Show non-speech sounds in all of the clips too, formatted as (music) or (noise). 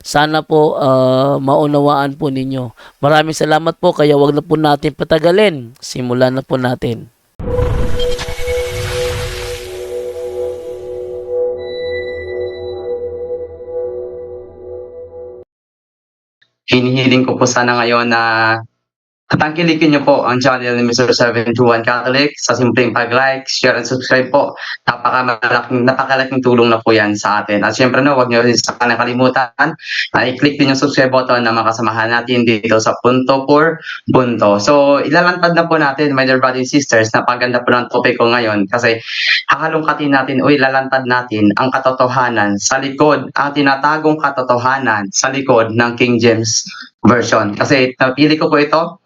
Sana po ah, maunawaan po ninyo. Maraming salamat po kaya wag na po natin patagalin. Simulan na po natin. hinihiling ko po sana ngayon na tatangkilikin niyo po ang channel ni Mr. 721 Catholic sa simpleng pag-like, share, and subscribe po. Napakamalaking, napakalaking tulong na po yan sa atin. At syempre no, huwag niyo rin sa kalimutan na i-click din yung subscribe button na makasamahan natin dito sa punto por punto. So, ilalantad na po natin, my dear brothers and sisters, napaganda po ng topic ko ngayon kasi hahalungkatin natin o ilalantad natin ang katotohanan sa likod, ang tinatagong katotohanan sa likod ng King James Version. Kasi napili ko po ito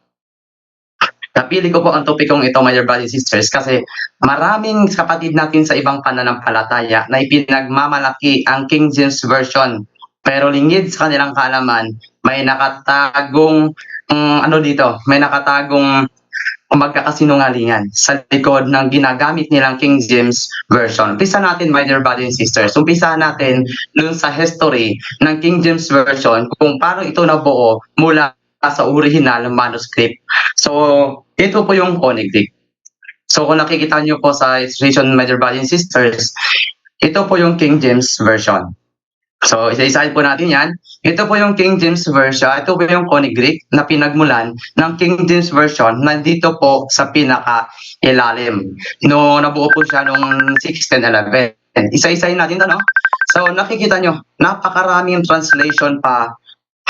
Napili ko po ang topikong ito, my dear brothers and sisters, kasi maraming kapatid natin sa ibang pananampalataya na ipinagmamalaki ang King James Version. Pero lingid sa kanilang kaalaman, may nakatagong, mm, ano dito, may nakatagong magkakasinungalingan sa likod ng ginagamit nilang King James Version. Umpisa natin, my dear brothers and sisters. Umpisa natin dun sa history ng King James Version kung paano ito nabuo mula sa original manuscript. So, ito po yung Honeglyph. So, kung nakikita nyo po sa illustration, and sisters, ito po yung King James Version. So, isa-isahin po natin yan. Ito po yung King James Version. Ito po yung Greek na pinagmulan ng King James Version nandito po sa pinaka-ilalim. No, nabuo po siya noong 1611. Isa-isahin natin ito, no? So, nakikita nyo, napakaraming translation pa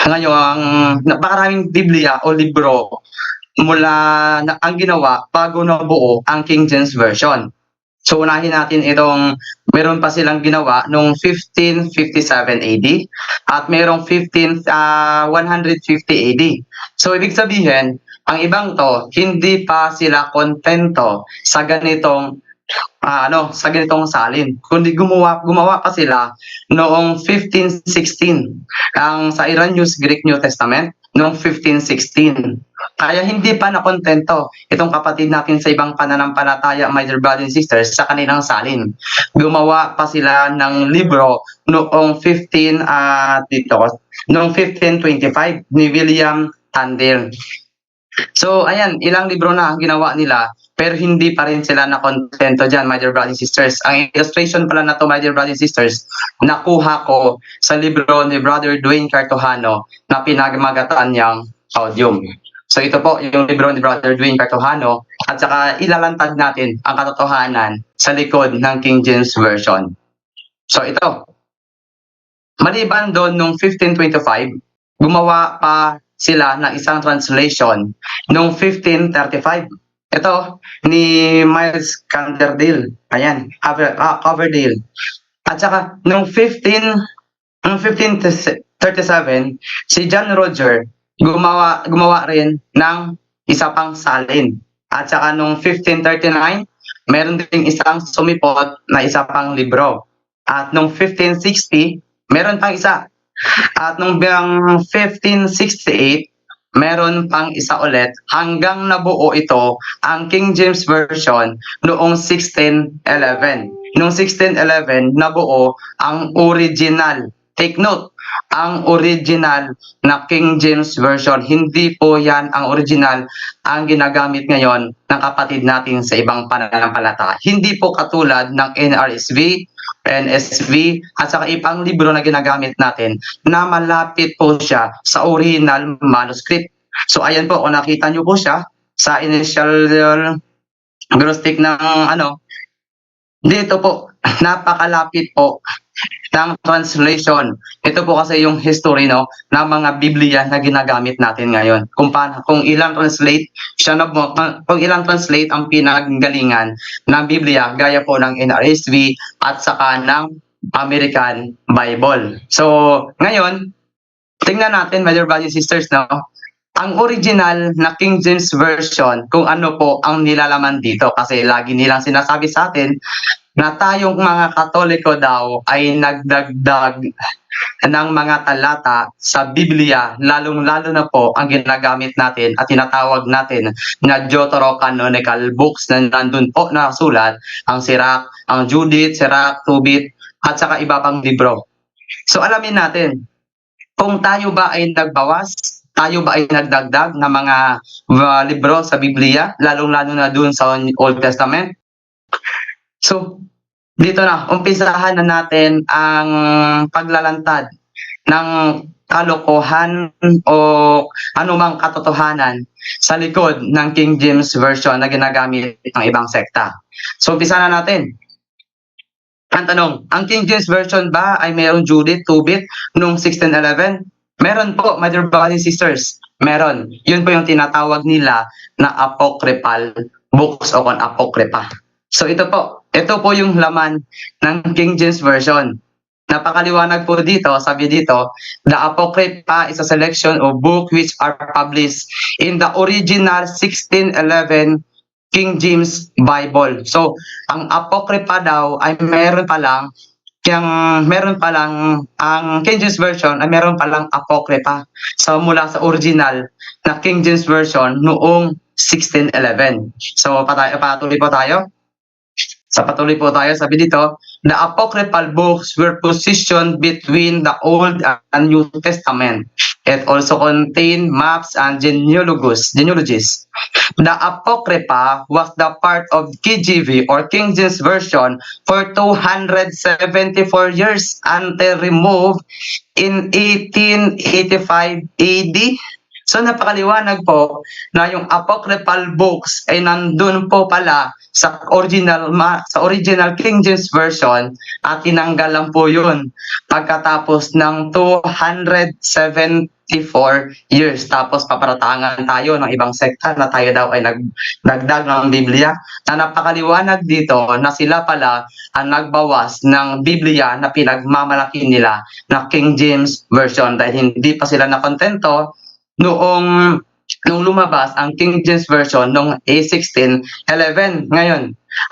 ngayong napakaraming Biblia o libro mula na, ang ginawa bago nabuo ang King James Version. So unahin natin itong meron pa silang ginawa noong 1557 AD at merong 15 ah, 150 AD. So ibig sabihin, ang ibang to hindi pa sila kontento sa ganitong ah, ano, sa ganitong salin. Kundi gumawa gumawa pa sila noong 1516 ang sa Irenaeus Greek New Testament noong 1516. Kaya hindi pa nakontento itong kapatid natin sa ibang pananampalataya, my dear brothers and sisters, sa kanilang salin. Gumawa pa sila ng libro noong 15 ah dito, noong 1525 ni William Tyndale. So, ayan, ilang libro na ginawa nila, pero hindi pa rin sila nakontento dyan, my dear brothers and sisters. Ang illustration pala na to, my dear brothers and sisters, nakuha ko sa libro ni Brother Dwayne Cartojano na pinagmagataan niyang audium. So ito po yung libro ni Brother Dwayne Cartojano at saka ilalantad natin ang katotohanan sa likod ng King James Version. So ito, maliban doon nung 1525, gumawa pa sila ng isang translation noong 1535. Ito, ni Miles Canterdale. Ayan, Cover, ah, Coverdale. At saka, noong 15, noong 1537, si John Roger gumawa, gumawa rin ng isa pang salin. At saka noong 1539, meron ding isang sumipot na isa pang libro. At noong 1560, meron pang isa. At biyang 1568, meron pang isa ulit hanggang nabuo ito ang King James Version noong 1611. Noong 1611, nabuo ang original. Take note, ang original na King James Version. Hindi po yan ang original ang ginagamit ngayon ng kapatid natin sa ibang pananampalataya. Hindi po katulad ng NRSV, NSV, at saka ibang libro na ginagamit natin na malapit po siya sa original manuscript. So ayan po, kung nakita nyo po siya sa initial uh, grostic ng ano, dito po, (clears throat) napakalapit po ng translation. Ito po kasi yung history no ng mga Biblia na ginagamit natin ngayon. Kung paano, kung ilang translate siya na kung ilang translate ang pinagalingan ng Biblia gaya po ng NRSV at saka ng American Bible. So, ngayon, tingnan natin, my dear brothers and sisters, no? Ang original na King James Version, kung ano po ang nilalaman dito, kasi lagi nilang sinasabi sa atin na tayong mga Katoliko daw ay nagdagdag ng mga talata sa Biblia, lalong-lalo na po ang ginagamit natin at tinatawag natin na Deuterocanonical books na nandun po nakasulat ang Sirach, ang Judith, Sirach, Tubit, at saka iba pang libro. So alamin natin, kung tayo ba ay nagbawas, tayo ba ay nagdagdag ng mga uh, libro sa Biblia, lalong-lalo na dun sa Old Testament? So, dito na, umpisahan na natin ang paglalantad ng kalokohan o anumang katotohanan sa likod ng King James Version na ginagamit ng ibang sekta. So, umpisa na natin. Ang tanong, ang King James Version ba ay mayroong Judith, Tubit, noong 1611? Meron po, my dear brothers and sisters. Meron. Yun po yung tinatawag nila na apocryphal books o kon apocrypha. So ito po, ito po yung laman ng King James Version. Napakaliwanag po dito, sabi dito, the Apocrypha is a selection of books which are published in the original 1611 King James Bible. So, ang Apocrypha daw ay meron pa lang yung meron pa lang ang King James Version ay meron pa lang Apocrypha. So, mula sa original na King James Version noong 1611. So, patay, patuloy po tayo. Sa patuloy po tayo, sabi dito, the apocryphal books were positioned between the Old and New Testament. It also contained maps and genealogies. genealogies. The Apocrypha was the part of KJV or King James Version for 274 years until removed in 1885 AD. So napakaliwanag po na yung apocryphal books ay nandun po pala sa original ma, sa original King James version at tinanggal lang po yun pagkatapos ng 274 years. Tapos paparatangan tayo ng ibang sekta na tayo daw ay nagdagdag ng Biblia na napakaliwanag dito na sila pala ang nagbawas ng Biblia na pinagmamalaki nila na King James version dahil hindi pa sila nakontento noong nung lumabas ang King James Version noong A1611. Ngayon,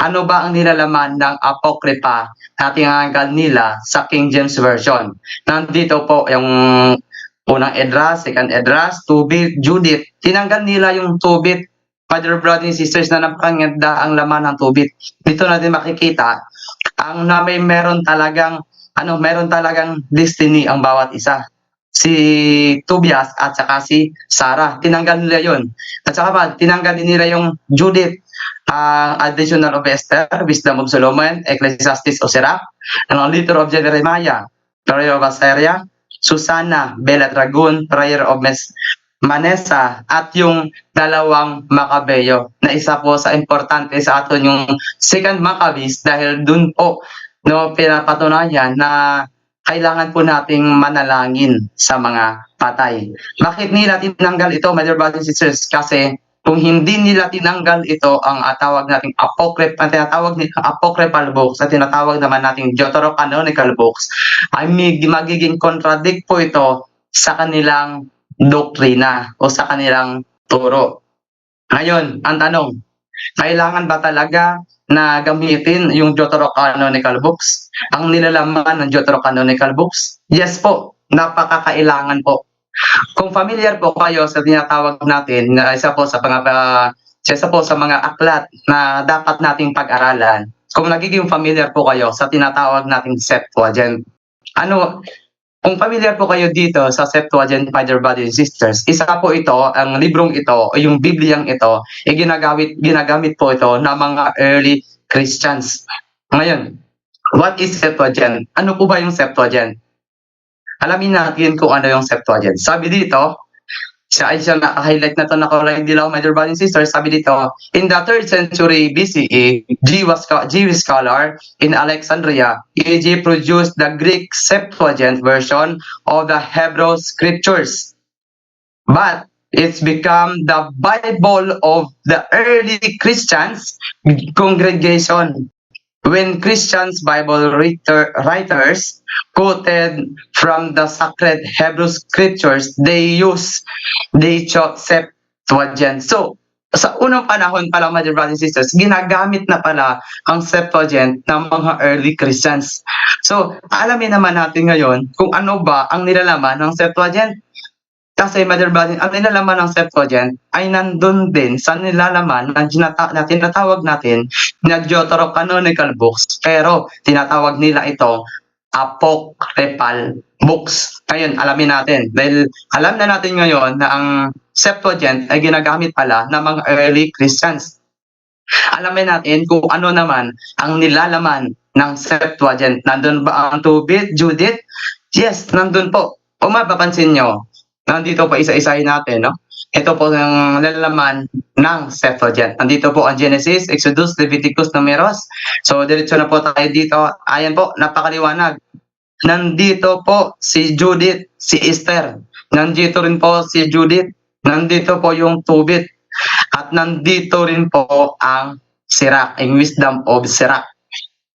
ano ba ang nilalaman ng Apocrypha na tinanggal nila sa King James Version? Nandito po yung unang Edras, second Edras, Tubit, Judith. Tinanggal nila yung Tubit. Father, brothers and sisters na napakaganda ang laman ng Tubit. Dito natin makikita ang na may meron talagang ano, meron talagang destiny ang bawat isa si Tobias at saka si Sarah. Tinanggal nila yon. At saka pa, tinanggal din nila yung Judith, uh, Additional of Esther, Wisdom of Solomon, Ecclesiastes o Sirach, ang Letter of Jeremiah, Prayer of Assyria, Susana, Bella Dragon, Prayer of Mes Manesa, at yung dalawang Makabeyo, na isa po sa importante sa atin yung second Maccabees dahil dun po no, pinapatunayan na kailangan po nating manalangin sa mga patay. Bakit nila tinanggal ito, my dear brothers and sisters? Kasi kung hindi nila tinanggal ito, ang uh, tawag nating apocryph, ang tinatawag ni apocryphal books at tinatawag naman nating deuterocanonical books, ay magiging contradict po ito sa kanilang doktrina o sa kanilang turo. Ngayon, ang tanong, kailangan ba talaga na gamitin yung Deuterocanonical books? Ang nilalaman ng Deuterocanonical books? Yes po, napakakailangan po. Kung familiar po kayo sa tinatawag natin na isa po sa mga uh, isa po sa mga aklat na dapat nating pag-aralan, kung nagiging familiar po kayo sa tinatawag nating Septuagint, ano, kung familiar po kayo dito sa Septuagint, my dear brothers and sisters, isa po ito, ang librong ito, o yung Bibliang ito, ay ginagamit, ginagamit po ito ng mga early Christians. Ngayon, what is Septuagint? Ano po ba yung Septuagint? Alamin natin kung ano yung Septuagint. Sabi dito, Siya ay siya naka-highlight na to nakalagay dilaw, my dear brothers and. Sabi dito, in the 3rd century BCE, Jewish, Jewish scholar in Alexandria, E.G. produced the Greek Septuagint version of the Hebrew scriptures. But it's become the Bible of the early Christians congregation. When Christians Bible writer, writers quoted from the sacred Hebrew scriptures, they use chose Septuagint. So, sa unang panahon pala, dear brothers and sisters, ginagamit na pala ang Septuagint ng mga early Christians. So, alamin naman natin ngayon kung ano ba ang nilalaman ng Septuagint. Kasi, dear brothers, ang nilalaman ng Septuagint ay nandun din sa nilalaman na, ginata- na tinatawag natin na Deuterocanonical books. Pero, tinatawag nila ito apocryphal books. Ngayon, alamin natin. Dahil alam na natin ngayon na ang Septuagint ay ginagamit pala ng mga early Christians. Alamin natin kung ano naman ang nilalaman ng Septuagint. Nandun ba ang Tubit, Judith? Yes, nandun po. Kung mapapansin nyo, nandito pa isa-isahin natin, no? Ito po ang nilalaman ng Septuagint. Nandito po ang Genesis, Exodus, Leviticus, Numeros. So, diretso na po tayo dito. Ayan po, napakaliwanag. Nandito po si Judith, si Esther. Nandito rin po si Judith. Nandito po yung Tubit. At nandito rin po ang Sirach, ang wisdom of Sirach.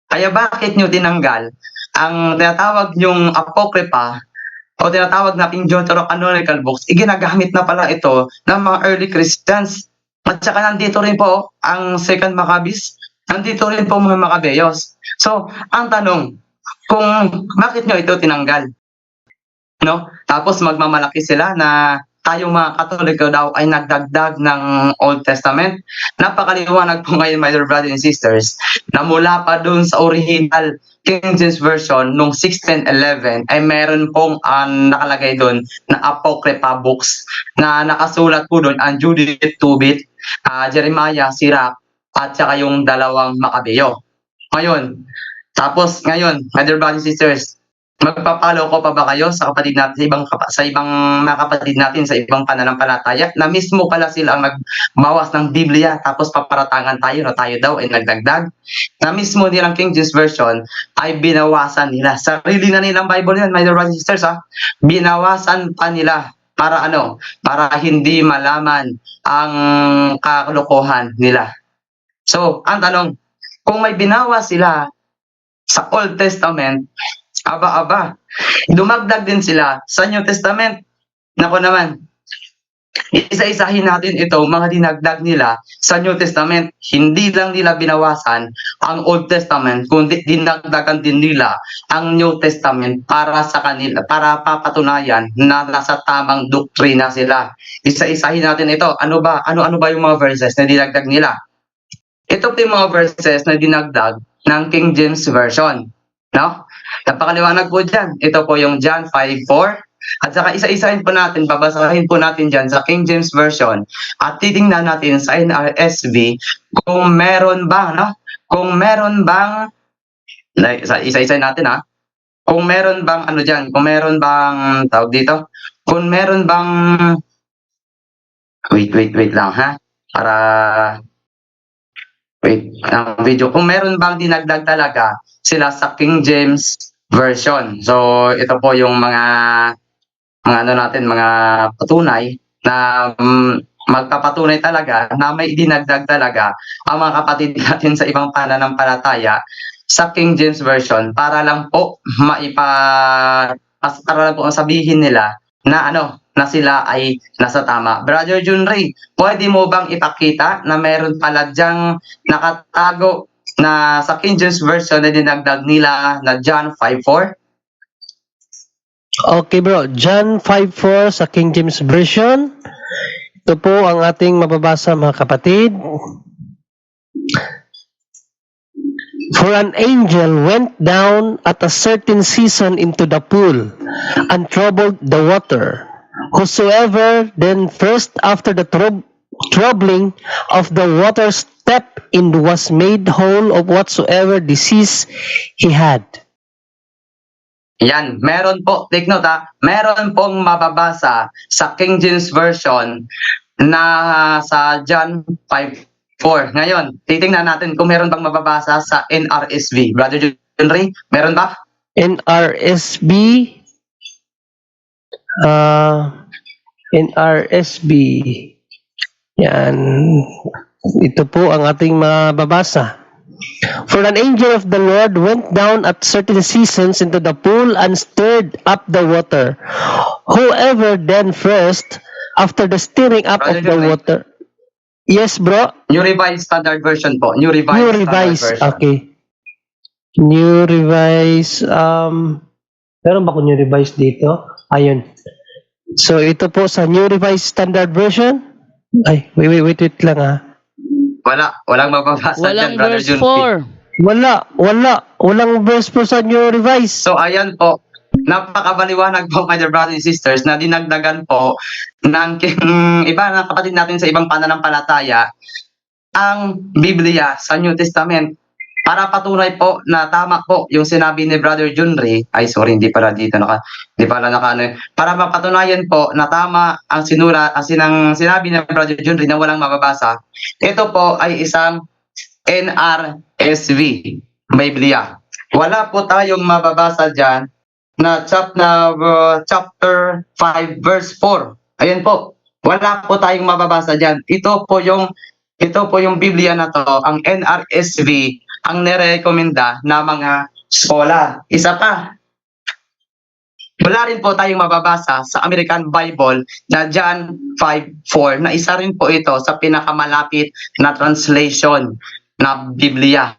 Kaya bakit nyo tinanggal ang tinatawag nyong Apocrypha o tinatawag nating Deuterocanonical books, iginagamit na pala ito ng mga early Christians. At saka nandito rin po ang Second Maccabees, nandito rin po mga Maccabeos. So, ang tanong, kung bakit nyo ito tinanggal? No? Tapos magmamalaki sila na tayong mga Katoliko daw ay nagdagdag ng Old Testament. Napakaliwanag po ngayon, my dear brothers and sisters, na mula pa dun sa original King James Version nung 1611 ay meron pong ang nakalagay doon na Apocrypha books na nakasulat po doon ang Judith Tubit, ah, Jeremiah, Sirach, at saka yung dalawang Makabeo. Ngayon, tapos ngayon, my dear brothers and sisters, magpapalo ko pa ba kayo sa kapatid natin sa ibang sa ibang mga kapatid natin sa ibang pananampalataya? Na mismo pala sila ang nagbawas ng Biblia tapos paparatangan tayo na tayo daw ay nagdagdag. Na mismo nilang King James Version ay binawasan nila. Sarili na nilang Bible yan my brothers and sisters ha? Binawasan pa nila para ano? Para hindi malaman ang kalokohan nila. So ang tanong kung may binawas sila sa Old Testament Aba-aba. Dumagdag din sila sa New Testament. Nako naman. Isa-isahin natin ito, mga dinagdag nila sa New Testament. Hindi lang nila binawasan ang Old Testament, kundi dinagdagan din nila ang New Testament para sa kanila, para papatunayan na nasa tamang doktrina sila. Isa-isahin natin ito. Ano ba? Ano-ano ba yung mga verses na dinagdag nila? Ito po yung mga verses na dinagdag ng King James Version. No? Napakaliwanag po dyan. Ito po yung John 5.4. At saka isa-isahin po natin, babasahin po natin dyan sa King James Version at titingnan natin sa NRSV kung meron bang, no? Kung meron bang, like, sa- isa-isahin natin ha, kung meron bang ano dyan, kung meron bang, tawag dito, kung meron bang, wait, wait, wait lang ha, para, wait, ang video, kung meron bang dinagdag talaga sila sa King James Version. So, ito po yung mga mga ano natin, mga patunay na mm, magpapatunay talaga na may dinagdag talaga ang mga kapatid natin sa ibang pananampalataya sa King James Version para lang po maipa para lang po sabihin nila na ano na sila ay nasa tama. Brother Junray, pwede mo bang ipakita na meron pala dyang nakatago na sa King James Version na dinagdag nila na John 5.4? Okay bro, John 5.4 sa King James Version. Ito po ang ating mababasa mga kapatid. For an angel went down at a certain season into the pool and troubled the water. Whosoever then first after the troub- troubling of the water stepped in was made whole of whatsoever disease he had. Yan, meron po, take note ha, meron pong mababasa sa King James Version na sa John 5.4. Ngayon, titingnan natin kung meron bang mababasa sa NRSV. Brother Junry, meron ba? NRSB uh, NRSB yan ito po ang ating mababasa For an angel of the Lord went down at certain seasons into the pool and stirred up the water. Whoever then first, after the stirring up of Brother the Joey. water, yes, bro. New Revised Standard Version po. New Revised, New Standard revise. Version. Okay. New revise. Um, meron ba ko new revise dito? Ayun. So, ito po sa new revised standard version. Ay, wait, wait, wait, wait lang ah. Wala, walang mababasa Walang dyan, Brother verse Junry. 4. Wala, wala. Walang verse po sa new revise. So ayan po, napakabaliwanag po my dear brothers and sisters na dinagdagan po ng king, iba na kapatid natin sa ibang pananampalataya ang Biblia sa New Testament para patunay po na tama po yung sinabi ni Brother Junri, ay sorry, hindi pala dito naka, hindi pala naka ano, para mapatunayan po na tama ang sinura, ang sinang sinabi ni Brother Junri na walang mababasa. Ito po ay isang NRSV, Biblia. Wala po tayong mababasa dyan na chap na uh, chapter 5 verse 4. Ayan po. Wala po tayong mababasa diyan. Ito po yung ito po yung Biblia na to, ang NRSV ang nirekomenda na mga skola. Isa pa. Wala rin po tayong mababasa sa American Bible na John 5:4 na isa rin po ito sa pinakamalapit na translation na Biblia.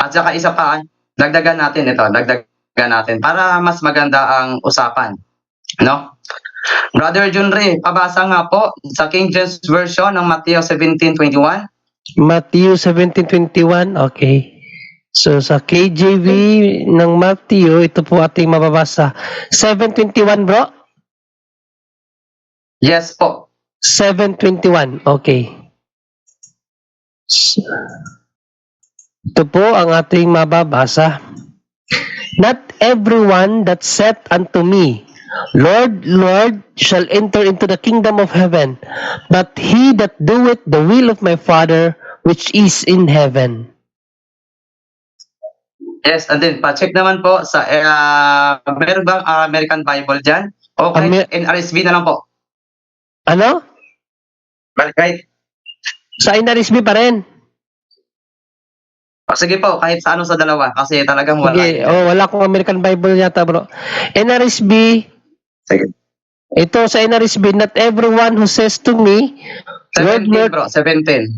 At saka isa pa, dagdagan natin ito, dagdagan natin para mas maganda ang usapan. No? Brother Junri, pabasa nga po sa King James Version ng Matthew 17:21. Matthew 17:21. Okay. So sa KJV ng Matthew, ito po ating mababasa. 721, bro. Yes po. 721. Okay. Ito po ang ating mababasa. Not everyone that saith unto me, Lord, Lord, shall enter into the kingdom of heaven, but he that doeth the will of my Father which is in heaven. Yes, and then pa-check naman po sa uh, meron bang uh, American Bible diyan? Okay, Amer- NRSV na lang po. Ano? Kahit Sa NRSB pa rin. oh, sige po, kahit sa ano sa dalawa kasi talagang wala. Sige, oh, wala akong American Bible yata, bro. NRSB, Sige. ito sa NRSB, not everyone who says to me, Lord, 17 Lord, bro, 17.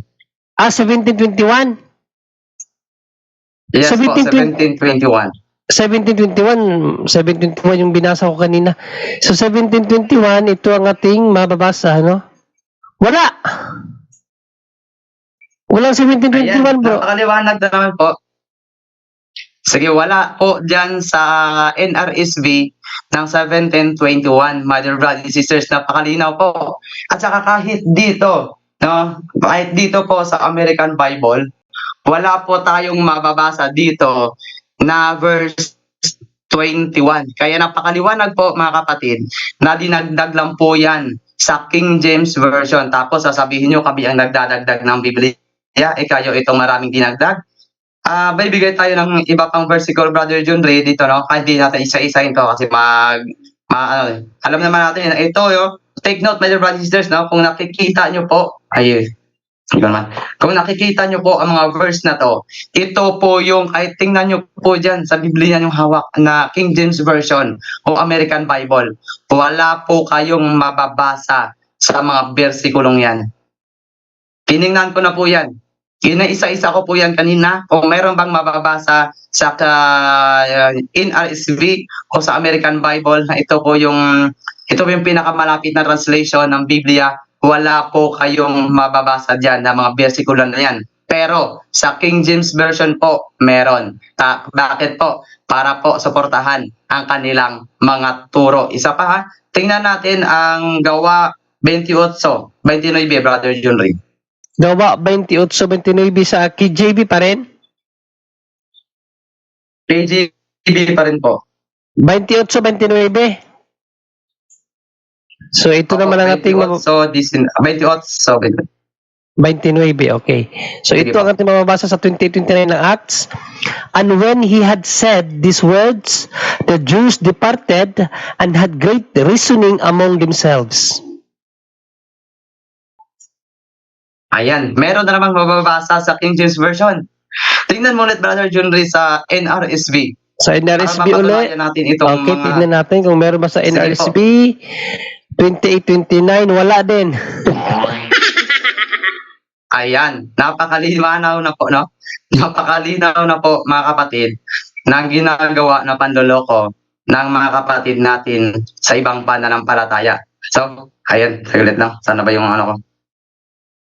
ah, 1721. Yes 17, po, 1721. 1721, 1721 yung binasa ko kanina. So 1721, ito ang ating mababasa, no? Wala! Walang 1721, Ayan, bro. napakaliwanag na naman po. Sige, wala po dyan sa NRSV ng 1721, Mother Brothers Sisters, napakalinaw po. At saka kahit dito, no, kahit dito po sa American Bible, wala po tayong mababasa dito na verse 21. Kaya napakaliwanag po mga kapatid na dinagdag lang po yan sa King James Version. Tapos sasabihin nyo kami ang nagdadagdag ng Biblia. Eh kayo itong maraming dinagdag. Ah, bibigay tayo ng iba pang versicle, Brother John Ray, dito, no? Kahit di natin isa-isahin to kasi mag, ma, ano, eh. alam naman natin, na ito, yo, take note, my dear brothers and sisters, no? Kung nakikita nyo po, ay, iba naman. Kung nakikita nyo po ang mga verse na to, ito po yung, kahit tingnan nyo po dyan sa Biblia yung hawak na King James Version o American Bible, wala po kayong mababasa sa mga versikulong yan. Tiningnan ko na po yan. Ina-isa-isa ko po yan kanina. Kung meron bang mababasa sa uh, NRSV o sa American Bible na ito po yung ito po yung pinakamalapit na translation ng Biblia, wala po kayong mababasa diyan na mga bersikulo na yan. Pero sa King James Version po, meron. Ta- bakit po? Para po suportahan ang kanilang mga turo. Isa pa ha, tingnan natin ang gawa 28, 29, Brother John Ray. Gawa 28-29 sa KJV pa rin. KJV pa rin po. 28, 29. So ito naman ang ating So, this in, 28, so, 29, okay. So Sige ito ang ating mababasa sa 2029 ng Acts. And when he had said these words, the Jews departed and had great reasoning among themselves. Ayan, meron na namang mababasa sa King James Version. Tingnan mo ulit, Brother Junri, sa NRSV. Sa para ulit. natin itong Okay, mga... tignan natin kung meron ba sa Sige po. NRSB. 28-29, wala din. (laughs) Ayan, napakalinaw na po, no? Napakalinaw na po, mga kapatid, ng ginagawa na panloloko ng mga kapatid natin sa ibang pananampalataya. So, ayan, saglit lang. Sana ba yung ano ko?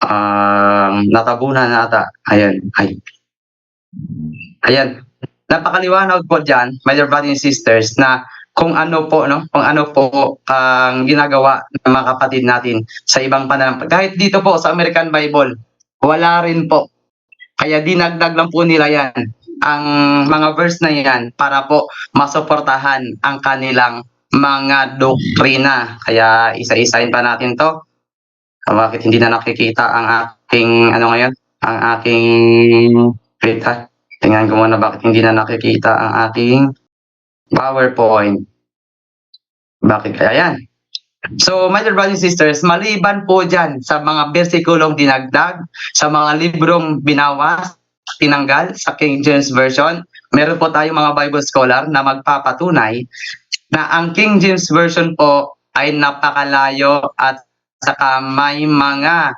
Um, natabunan na ata. Ayan, ay. Ayan. Napakaliwanag po dyan, my dear brothers and sisters, na kung ano po, no? Kung ano po ang ginagawa ng mga kapatid natin sa ibang pananampalataya. Kahit dito po sa American Bible, wala rin po. Kaya dinagdag lang po nila yan, ang mga verse na yan, para po masuportahan ang kanilang mga doktrina. Kaya isa-isahin pa natin to. Bakit hindi na nakikita ang aking, ano ngayon, ang aking, wait ha, tingnan ko muna bakit hindi na nakikita ang aking PowerPoint. Bakit kaya yan? So, my dear brothers and sisters, maliban po dyan sa mga bersikulong dinagdag, sa mga librong binawas, tinanggal sa King James Version, meron po tayong mga Bible scholar na magpapatunay na ang King James Version po ay napakalayo at saka may mga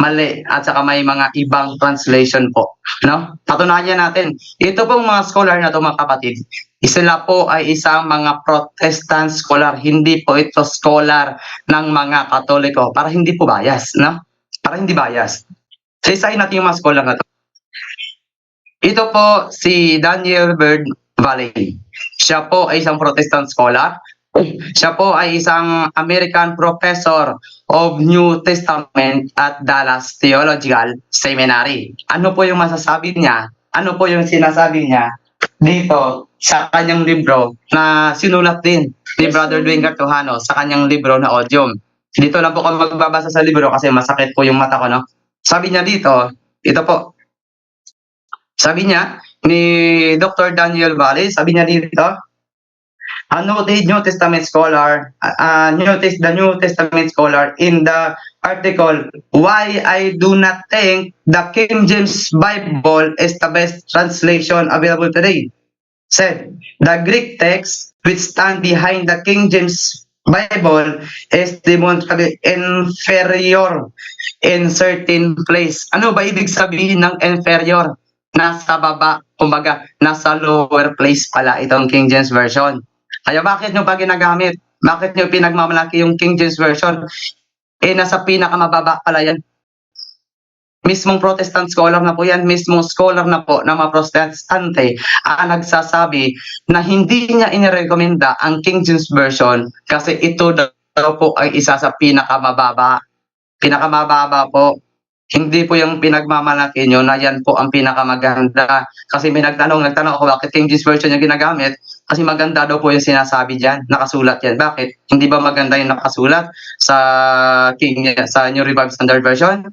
mali at saka may mga ibang translation po. No? Patunayan natin. Ito pong mga scholar na ito mga kapatid, sila po ay isang mga Protestant scholar, hindi po ito scholar ng mga Katoliko para hindi po bias, no? Para hindi bias. So, isahin natin yung mga scholar na to. Ito po si Daniel Bird Valley. Siya po ay isang Protestant scholar. Siya po ay isang American professor of New Testament at Dallas Theological Seminary. Ano po yung masasabi niya? Ano po yung sinasabi niya dito sa kanyang libro na sinulat din ni Brother Dwayne Cartojano sa kanyang libro na Odium. Dito lang po ako magbabasa sa libro kasi masakit po yung mata ko, no? Sabi niya dito, ito po. Sabi niya, ni Dr. Daniel Valle, sabi niya dito, a noted New Testament scholar, uh, New Test, the New Testament scholar in the article, Why I Do Not Think the King James Bible is the best translation available today, said, the Greek text which stand behind the King James Bible is demonstrably inferior in certain place. Ano ba ibig sabihin ng inferior? Nasa baba, kumbaga, nasa lower place pala itong King James Version. Kaya bakit nyo pa ginagamit? Bakit nyo pinagmamalaki yung King James Version? Eh, nasa pinakamababa pala yan. Mismong Protestant scholar na po yan, mismong scholar na po na mga Protestante ang nagsasabi na hindi niya inirekomenda ang King James Version kasi ito daw po ay isa sa pinakamababa. Pinakamababa po. Hindi po yung pinagmamalaki nyo na yan po ang pinakamaganda. Kasi may nagtanong, nagtanong ako bakit King James Version yung ginagamit? Kasi maganda daw po yung sinasabi diyan, nakasulat yan. Bakit? Hindi ba maganda yung nakasulat sa King sa New Revived Standard Version?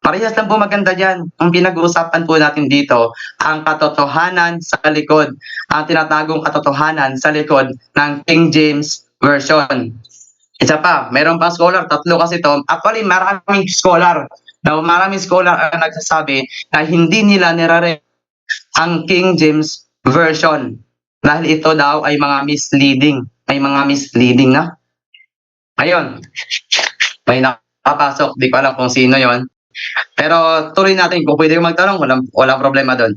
Parehas lang po maganda diyan. Ang pinag-uusapan po natin dito, ang katotohanan sa likod, ang tinatagong katotohanan sa likod ng King James Version. Isa pa, meron pang scholar, tatlo kasi to. Actually, maraming scholar. Na maraming scholar ang nagsasabi na hindi nila nirare ang King James Version dahil ito daw ay mga misleading. May mga misleading na. Ayun. May nakapasok. Di ko alam kung sino yon. Pero tuloy natin. Kung pwede magtanong, walang, walang problema doon.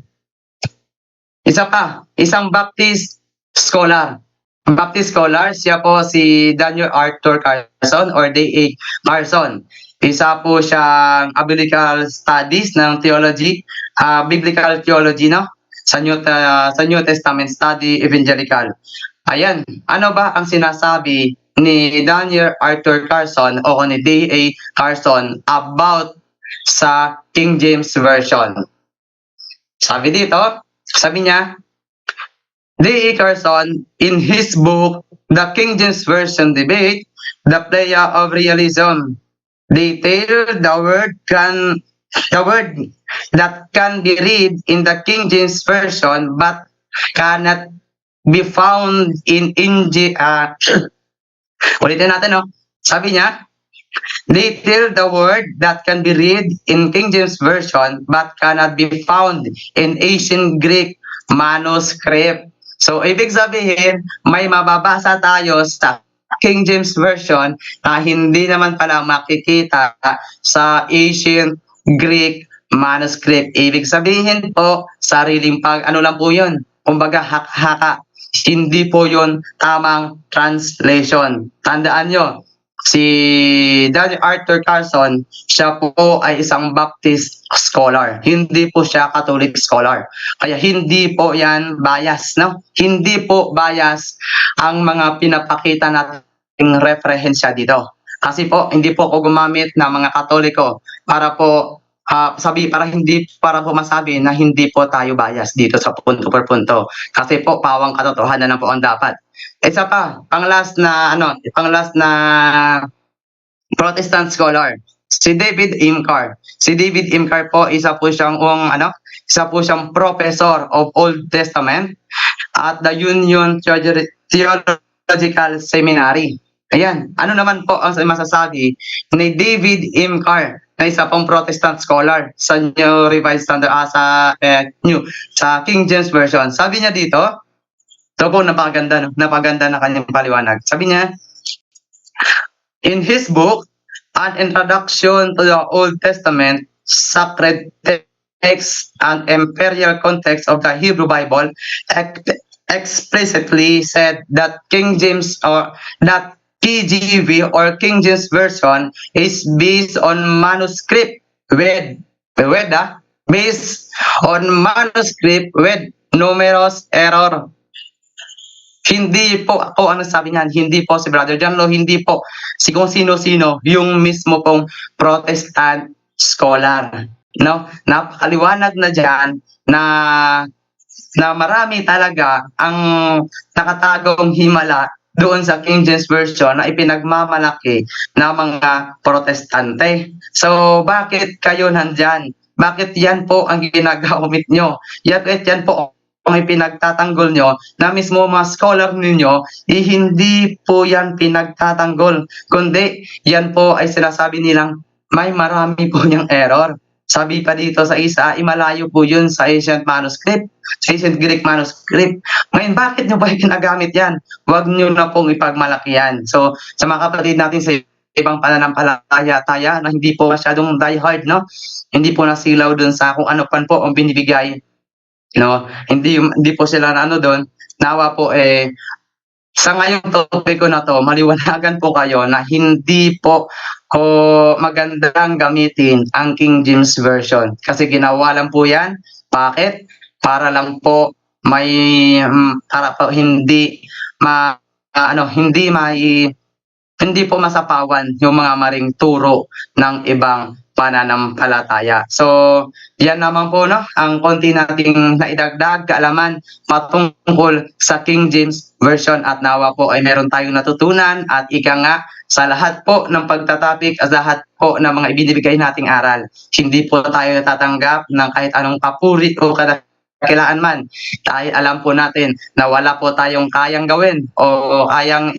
Isa pa. Isang Baptist scholar. Baptist scholar, siya po si Daniel Arthur Carson or D.A. Carson. Isa po siyang biblical studies ng theology, ah, biblical theology, no? Sa New, Ta- sa New Testament Study Evangelical. Ayan, ano ba ang sinasabi ni Daniel Arthur Carson o ni D.A. Carson about sa King James Version? Sabi dito, sabi niya, D.E. Carson, in his book, The King James Version Debate, The Playa of Realism, detailed the word can the word that can be read in the King James Version but cannot be found in NG uh, (clears throat) ulitin natin no? Sabi niya detail the word that can be read in King James Version but cannot be found in ancient Greek manuscript. So ibig sabihin may mababasa tayo sa King James Version na hindi naman pala makikita sa ancient Greek manuscript. Ibig sabihin po, sariling pag, ano lang po yun, kumbaga hak-haka. Hindi po yun tamang translation. Tandaan nyo, si Daniel Arthur Carson, siya po ay isang Baptist scholar. Hindi po siya Catholic scholar. Kaya hindi po yan bias, no? Hindi po bias ang mga pinapakita nating referensya dito. Kasi po, hindi po ako gumamit ng mga katoliko para po ah, sabi para hindi para po masabi na hindi po tayo bias dito sa punto per punto. Kasi po pawang katotohanan na po ang dapat. Isa pa, pang last na ano, pang last na Protestant scholar, si David Imcar. Si David Imcar po isa po siyang um, ano, isa po siyang professor of Old Testament at the Union Theologi- Theological Seminary. Ayan, ano naman po ang masasabi ni David Imcar na isa pong Protestant scholar sa New Revised Standard ah, sa eh, New sa King James Version. Sabi niya dito, ito po napakaganda, no? napakaganda na kanyang paliwanag. Sabi niya, in his book, An Introduction to the Old Testament, Sacred Text and Imperial Context of the Hebrew Bible, explicitly said that King James or that KJV or King James Version is based on manuscript with ah, based on manuscript with numerous error. Hindi po ako ano sabi niyan, hindi po si Brother John Lo, hindi po si kung sino-sino, yung mismo pong Protestant scholar. No? Napakaliwanag na diyan na na marami talaga ang nakatagong himala doon sa King James Version na ipinagmamalaki ng mga protestante. So, bakit kayo nandyan? Bakit yan po ang ginagamit nyo? Bakit yan po ang ipinagtatanggol nyo na mismo mga scholar ninyo, eh, hindi po yan pinagtatanggol. Kundi, yan po ay sinasabi nilang may marami po niyang error. Sabi pa dito sa isa, imalayo po yun sa ancient manuscript, sa ancient Greek manuscript. Ngayon, bakit nyo ba (laughs) ginagamit yan? Huwag nyo na pong ipagmalaki yan. So, sa mga kapatid natin sa ibang pananampalataya taya na hindi po masyadong die hard, no? Hindi po nasilaw dun sa kung ano pan po ang binibigay. No? Hindi, hindi po sila na ano dun. Nawa po eh, sa ngayong topic ko na to, maliwanagan po kayo na hindi po o magandang gamitin ang King James Version. Kasi ginawa lang po yan. Bakit? Para lang po may mm, para po hindi ma ah, ano hindi mai hindi po masapawan yung mga maring turo ng ibang pananampalataya. So, yan naman po no, ang konti nating naidagdag kaalaman patungkol sa King James Version at nawa po ay meron tayong natutunan at ika nga sa lahat po ng pagtatapik at lahat po ng mga ibinibigay nating aral. Hindi po tayo tatanggap ng kahit anong papuri o kadakilaan man. Dahil alam po natin na wala po tayong kayang gawin o kayang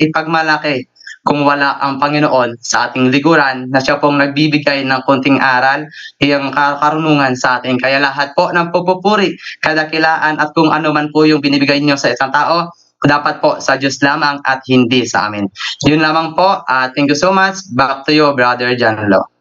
ipagmalaki kung wala ang Panginoon sa ating likuran na siya pong nagbibigay ng konting aral, iyang kar- karunungan sa atin. Kaya lahat po ng pupupuri, kadakilaan at kung ano man po yung binibigay niyo sa isang tao, dapat po sa Diyos lamang at hindi sa amin. Yun lamang po. Uh, thank you so much. Back to you, Brother John Lo.